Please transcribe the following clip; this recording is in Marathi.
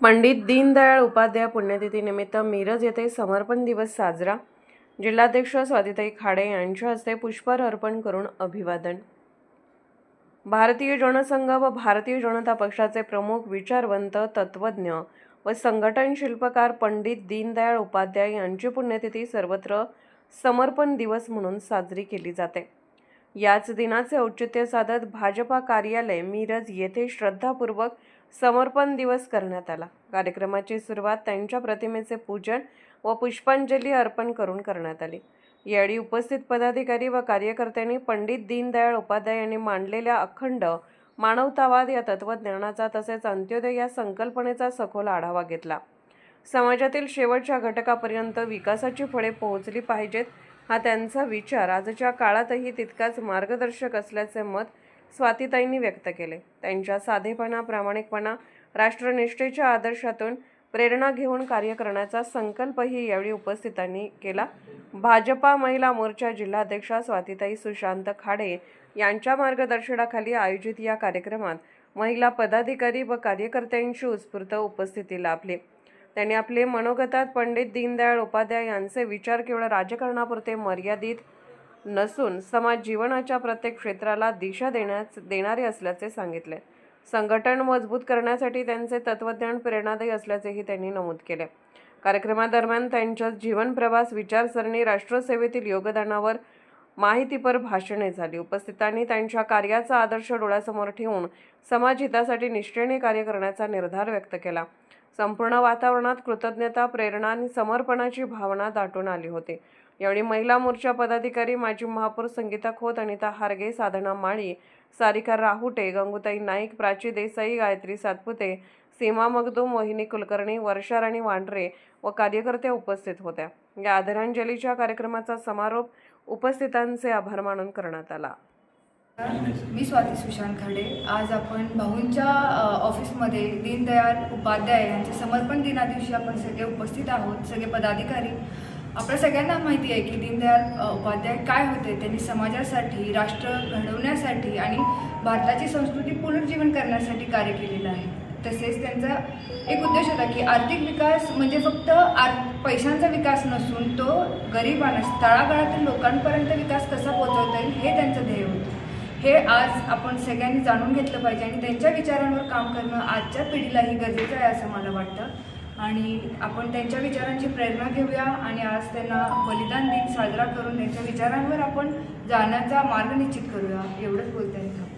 पंडित दीनदयाळ उपाध्याय पुण्यतिथीनिमित्त मिरज येथे समर्पण दिवस साजरा. जिल्हाध्यक्ष स्वातिताई खाडे यांच्या हस्ते पुष्पहार अर्पण करून अभिवादन. भारतीय जनसंघ व भारतीय जनता पक्षाचे प्रमुख विचारवंत तत्वज्ञ व संघटन शिल्पकार पंडित दीनदयाळ उपाध्याय यांची पुण्यतिथी सर्वत्र समर्पण दिवस म्हणून साजरी केली जाते. याच दिनाचे औचित्य साधत भाजपा कार्यालय मिरज येथे श्रद्धापूर्वक समर्पण दिवस करण्यात आला. कार्यक्रमाची सुरुवात त्यांच्या प्रतिमेचे पूजन व पुष्पांजली अर्पण करून करण्यात आली. यावेळी उपस्थित पदाधिकारी व कार्यकर्त्यांनी पंडित दीनदयाळ उपाध्याय यांनी मांडलेल्या अखंड मानवतावाद या तत्वज्ञानाचा तसेच अंत्योदय या संकल्पनेचा सखोल आढावा घेतला. समाजातील शेवटच्या घटकापर्यंत विकासाची फळे पोहोचली पाहिजेत हा त्यांचा विचार आजच्या काळातही तितकाच मार्गदर्शक असल्याचे मत स्वातीताईंनी व्यक्त केले. त्यांच्या साधेपणा प्रामाणिकपणा राष्ट्रनिष्ठेच्या आदर्शातून प्रेरणा घेऊन कार्य करण्याचा संकल्पही यावेळी उपस्थितांनी केला. भाजपा महिला मोर्चा जिल्हाध्यक्षा स्वातीताई सुशांत खाडे यांच्या मार्गदर्शनाखाली आयोजित या कार्यक्रमात महिला पदाधिकारी व कार्यकर्त्यांची उत्स्फूर्त उपस्थिती लाभली. त्यांनी आपले मनोगतात पंडित दीनदयाळ उपाध्याय यांचे विचार केवळ राजकारणापुरते मर्यादित नसून समाज जीवनाच्या प्रत्येक क्षेत्राला दिशा देण्यास देणारे असल्याचे सांगितले. संघटन मजबूत करण्यासाठी त्यांचे तत्वज्ञान प्रेरणादायी असल्याचेही त्यांनी नमूद केले. कार्यक्रमादरम्यान त्यांच्या जीवनप्रवास विचारसरणी राष्ट्रसेवेतील योगदानावर माहितीपर भाषणे झाली. उपस्थितांनी त्यांच्या कार्याचा आदर्श डोळ्यासमोर ठेवून समाज हितासाठी निष्ठेने कार्य करण्याचा निर्धार व्यक्त केला. संपूर्ण वातावरणात कृतज्ञता प्रेरणा आणि समर्पणाची भावना दाटून आली होती. यावेळी महिला मोर्चा पदाधिकारी माजी महापौर संगीता खोत अनिता हारगे साधना माळी सारिका राहुटे गंगुताई नाईक प्राची देसाई गायत्री सातपुते सीमा मगदूम मोहिनी कुलकर्णी वर्षा राणी वांढरे व कार्यकर्त्या उपस्थित होत्या. या आदरांजलीच्या कार्यक्रमाचा समारोप उपस्थितांचे आभार मानून करण्यात आला. मी स्वाती सुशांत खाडे. आज आपण भाऊंच्या ऑफिसमध्ये दीनदयाळ उपाध्याय यांच्या समर्पण दिनादिवशी आपण सगळे उपस्थित आहोत सगळे पदाधिकारी. आपल्या सगळ्यांना माहिती आहे की दीनदयाळ उपाध्याय काय होते? त्यांनी समाजासाठी राष्ट्र घडवण्यासाठी आणि भारताची संस्कृती पुनर्जीवन करण्यासाठी कार्य केलेलं आहे. तसेच त्यांचा एक उद्देश होता की आर्थिक विकास म्हणजे फक्त आर पैशांचा विकास नसून तो गरिबांना तळागाळातील लोकांपर्यंत विकास कसा पोहोचवता येईल हे त्यांचं ध्येय होतं. हे आज आपण सगळ्यांनी जाणून घेतलं पाहिजे आणि त्यांच्या विचारांवर काम करणं आजच्या पिढीलाही गरजेचं आहे असं मला वाटतं. आणि आपण त्यांच्या विचारांची प्रेरणा घेऊया आणि आज त्यांना बलिदान दिन साजरा करून त्यांच्या विचारांवर आपण जाण्याचा मार्ग निश्चित करूया. एवढंच बोलता येईल